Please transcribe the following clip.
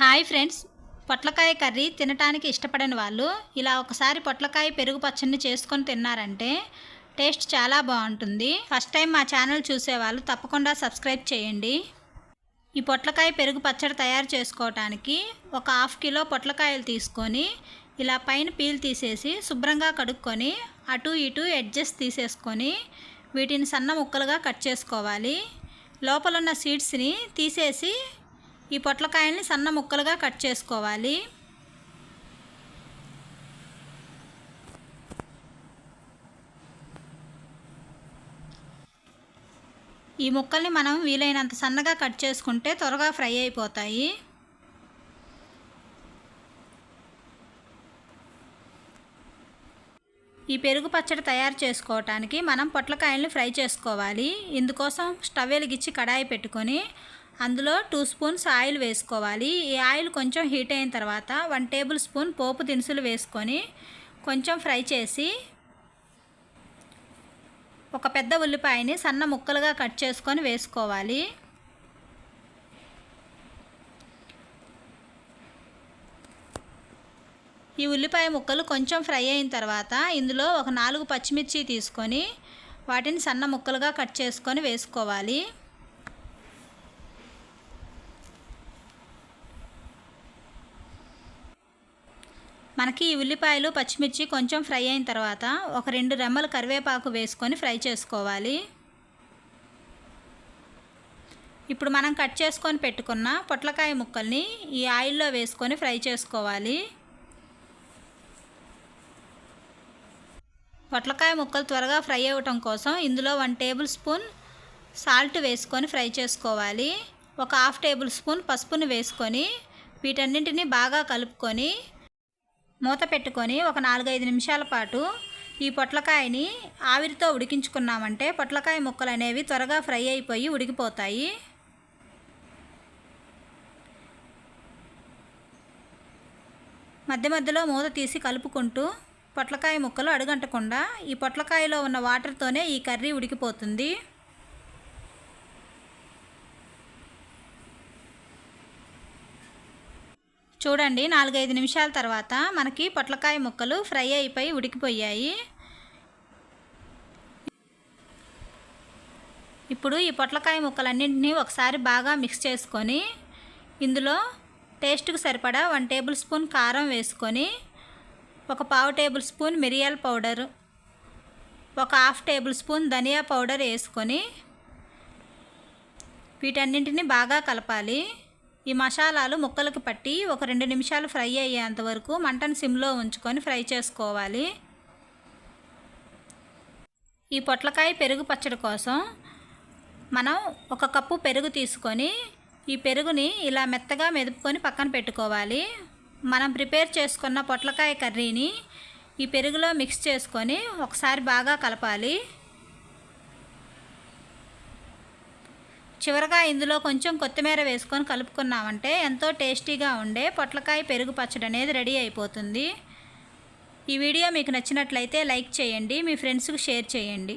Hi friends. పొట్లకాయ curry తినటానికి ఇష్టపడని వాళ్ళు ఇలా ఒకసారి పొట్లకాయ పెరుగు పచ్చడిని చేసుకొని తిన్నారంటే టేస్ట్ చాలా బాగుంటుంది. ఫస్ట్ టైం మా ఛానల్ చూసేవాళ్ళు తప్పకుండా సబ్స్క్రైబ్ చేయండి. ఈ పొట్లకాయ పెరుగు పచ్చడి తయారు చేసుకోవటానికి ఒక హాఫ్ కిలో పొట్లకాయలు తీసుకొని ఇలా పైన పీల్ తీసేసి శుభ్రంగా కడుక్కొని అటు ఇటు ఎడ్జెస్ తీసేసుకొని వీటిని సన్న ముక్కలుగా కట్ చేసుకోవాలి. లోపల ఉన్న సీడ్స్ని తీసేసి ఈ పొట్లకాయల్ని సన్న ముక్కలుగా కట్ చేసుకోవాలి. ఈ ముక్కల్ని మనం వీలైనంత సన్నగా కట్ చేసుకుంటే త్వరగా ఫ్రై అయిపోతాయి. ఈ పెరుగు పచ్చడి తయారు చేసుకోవటానికి మనం పొట్లకాయల్ని ఫ్రై చేసుకోవాలి. ఇందుకోసం స్టవ్ వెలిగించి కడాయి పెట్టుకొని అందులో టూ స్పూన్స్ ఆయిల్ వేసుకోవాలి. ఈ ఆయిల్ కొంచెం హీట్ అయిన తర్వాత వన్ టేబుల్ స్పూన్ పోపు దినుసులు వేసుకొని కొంచెం ఫ్రై చేసి ఒక పెద్ద ఉల్లిపాయని సన్న ముక్కలుగా కట్ చేసుకొని వేసుకోవాలి. ఈ ఉల్లిపాయ ముక్కలు కొంచెం ఫ్రై అయిన తర్వాత ఇందులో ఒక నాలుగు పచ్చిమిర్చి తీసుకొని వాటిని సన్న ముక్కలుగా కట్ చేసుకొని వేసుకోవాలి. మనకి ఈ ఉల్లిపాయలు పచ్చిమిర్చి కొంచెం ఫ్రై అయిన తర్వాత ఒక రెండు రెమ్మలు కరివేపాకు వేసుకొని ఫ్రై చేసుకోవాలి. ఇప్పుడు మనం కట్ చేసుకొని పెట్టుకున్న పొట్లకాయ ముక్కల్ని ఈ ఆయిల్లో వేసుకొని ఫ్రై చేసుకోవాలి. పొట్లకాయ ముక్కలు త్వరగా ఫ్రై అవ్వటం కోసం ఇందులో వన్ టేబుల్ స్పూన్ సాల్ట్ వేసుకొని ఫ్రై చేసుకోవాలి. ఒక హాఫ్ టేబుల్ స్పూన్ పసుపుని వేసుకొని వీటన్నింటినీ బాగా కలుపుకొని మూత పెట్టుకొని ఒక నాలుగైదు నిమిషాల పాటు ఈ పొట్లకాయని ఆవిరితో ఉడికించుకున్నామంటే పొట్లకాయ ముక్కలు అనేవి త్వరగా ఫ్రై అయిపోయి ఉడికిపోతాయి. మధ్య మధ్యలో మూత తీసి కలుపుకుంటూ పొట్లకాయ ముక్కలు అడుగంటకుండా ఈ పొట్లకాయలో ఉన్న వాటర్తోనే ఈ కర్రీ ఉడికిపోతుంది. చూడండి నాలుగైదు నిమిషాల తర్వాత మనకి పొట్లకాయ ముక్కలు ఫ్రై అయిపోయి ఉడికిపోయాయి. ఇప్పుడు ఈ పొట్లకాయ ముక్కలన్నింటినీ ఒకసారి బాగా మిక్స్ చేసుకొని ఇందులో టేస్ట్కి సరిపడా వన్ టేబుల్ స్పూన్ కారం వేసుకొని ఒక పావు టేబుల్ స్పూన్ మిరియాల పౌడర్ ఒక హాఫ్ టేబుల్ స్పూన్ ధనియా పౌడర్ వేసుకొని వీటన్నింటినీ బాగా కలపాలి. ఈ మసాలాలు ముక్కలకు పట్టి ఒక రెండు నిమిషాలు ఫ్రై అయ్యేంత వరకు మంటను సిమ్లో ఉంచుకొని ఫ్రై చేసుకోవాలి. ఈ పొట్లకాయ పెరుగు పచ్చడి కోసం మనం ఒక కప్పు పెరుగు తీసుకొని ఈ పెరుగుని ఇలా మెత్తగా మెదుపుకొని పక్కన పెట్టుకోవాలి. మనం ప్రిపేర్ చేసుకున్న పొట్లకాయ కర్రీని ఈ పెరుగులో మిక్స్ చేసుకొని ఒకసారి బాగా కలపాలి. చివరగా ఇందులో కొంచెం కొత్తిమీర వేసుకొని కలుపుకున్నామంటే ఎంతో టేస్టీగా ఉండే పొట్లకాయ పెరుగు పచ్చడి అనేది రెడీ అయిపోతుంది. ఈ వీడియో మీకు నచ్చినట్లయితే లైక్ చేయండి మీ ఫ్రెండ్స్కి షేర్ చేయండి.